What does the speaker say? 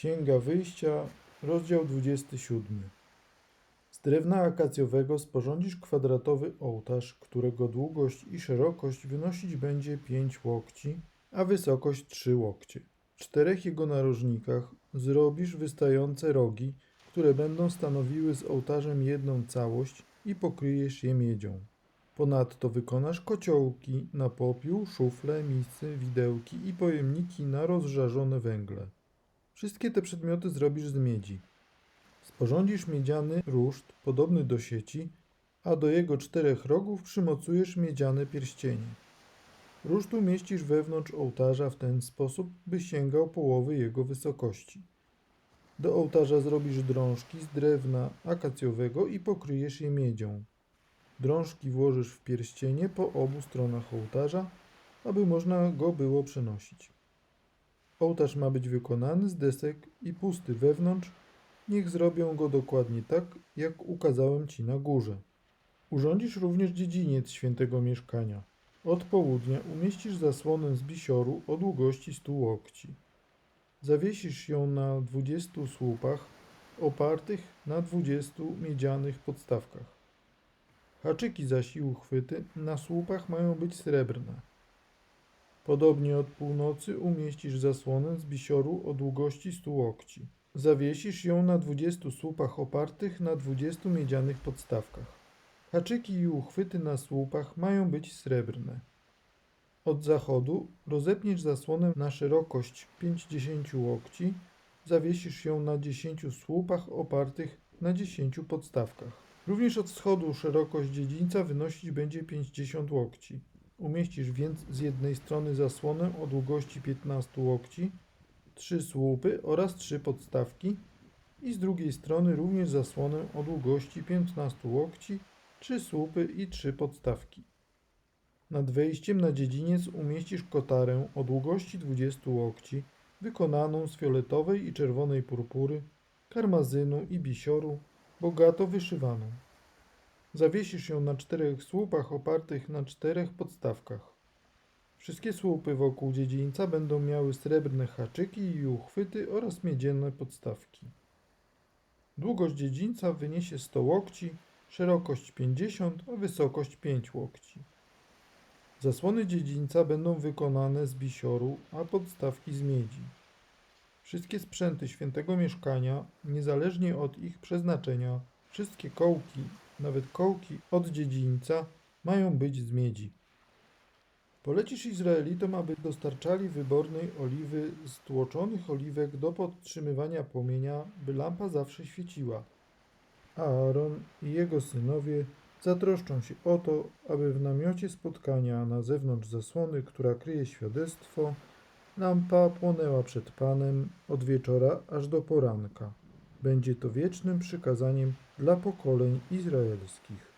Księga Wyjścia, rozdział 27. Z drewna akacjowego sporządzisz kwadratowy ołtarz, którego długość i szerokość wynosić będzie 5 łokci, a wysokość 3 łokcie. W czterech jego narożnikach zrobisz wystające rogi, które będą stanowiły z ołtarzem jedną całość i pokryjesz je miedzią. Ponadto wykonasz kociołki na popiół, szufle, misy, widełki i pojemniki na rozżarzone węgle. Wszystkie te przedmioty zrobisz z miedzi. Sporządzisz miedziany ruszt podobny do sieci, a do jego czterech rogów przymocujesz miedziane pierścienie. Ruszt umieścisz wewnątrz ołtarza w ten sposób, by sięgał połowy jego wysokości. Do ołtarza zrobisz drążki z drewna akacjowego i pokryjesz je miedzią. Drążki włożysz w pierścienie po obu stronach ołtarza, aby można go było przenosić. Ołtarz ma być wykonany z desek i pusty wewnątrz. Niech zrobią go dokładnie tak, jak ukazałem ci na górze. Urządzisz również dziedziniec świętego mieszkania. Od południa umieścisz zasłonę z bisioru o długości stu łokci. Zawiesisz ją na dwudziestu słupach opartych na dwudziestu miedzianych podstawkach. Haczyki zaś i uchwyty na słupach mają być srebrne. Podobnie od północy umieścisz zasłonę z bisioru o długości stu łokci. Zawiesisz ją na dwudziestu słupach opartych na dwudziestu miedzianych podstawkach. Haczyki i uchwyty na słupach mają być srebrne. Od zachodu rozepniesz zasłonę na szerokość 50 łokci, zawiesisz ją na 10 słupach opartych na 10 podstawkach. Również od wschodu szerokość dziedzińca wynosić będzie 50 łokci. Umieścisz więc z jednej strony zasłonę o długości 15 łokci, trzy słupy oraz trzy podstawki i z drugiej strony również zasłonę o długości 15 łokci, trzy słupy i trzy podstawki. Nad wejściem na dziedziniec umieścisz kotarę o długości 20 łokci, wykonaną z fioletowej i czerwonej purpury, karmazynu i bisioru, bogato wyszywaną. Zawiesisz ją na czterech słupach opartych na czterech podstawkach. Wszystkie słupy wokół dziedzińca będą miały srebrne haczyki i uchwyty oraz miedziane podstawki. Długość dziedzińca wyniesie 100 łokci, szerokość 50, a wysokość 5 łokci. Zasłony dziedzińca będą wykonane z bisioru, a podstawki z miedzi. Wszystkie sprzęty świętego mieszkania, niezależnie od ich przeznaczenia, wszystkie kołki, nawet kołki od dziedzińca, mają być z miedzi. Polecisz Izraelitom, aby dostarczali wybornej oliwy z tłoczonych oliwek do podtrzymywania płomienia, by lampa zawsze świeciła. Aaron i jego synowie zatroszczą się o to, aby w namiocie spotkania na zewnątrz zasłony, która kryje świadectwo, lampa płonęła przed Panem od wieczora aż do poranka. Będzie to wiecznym przykazaniem dla pokoleń izraelskich.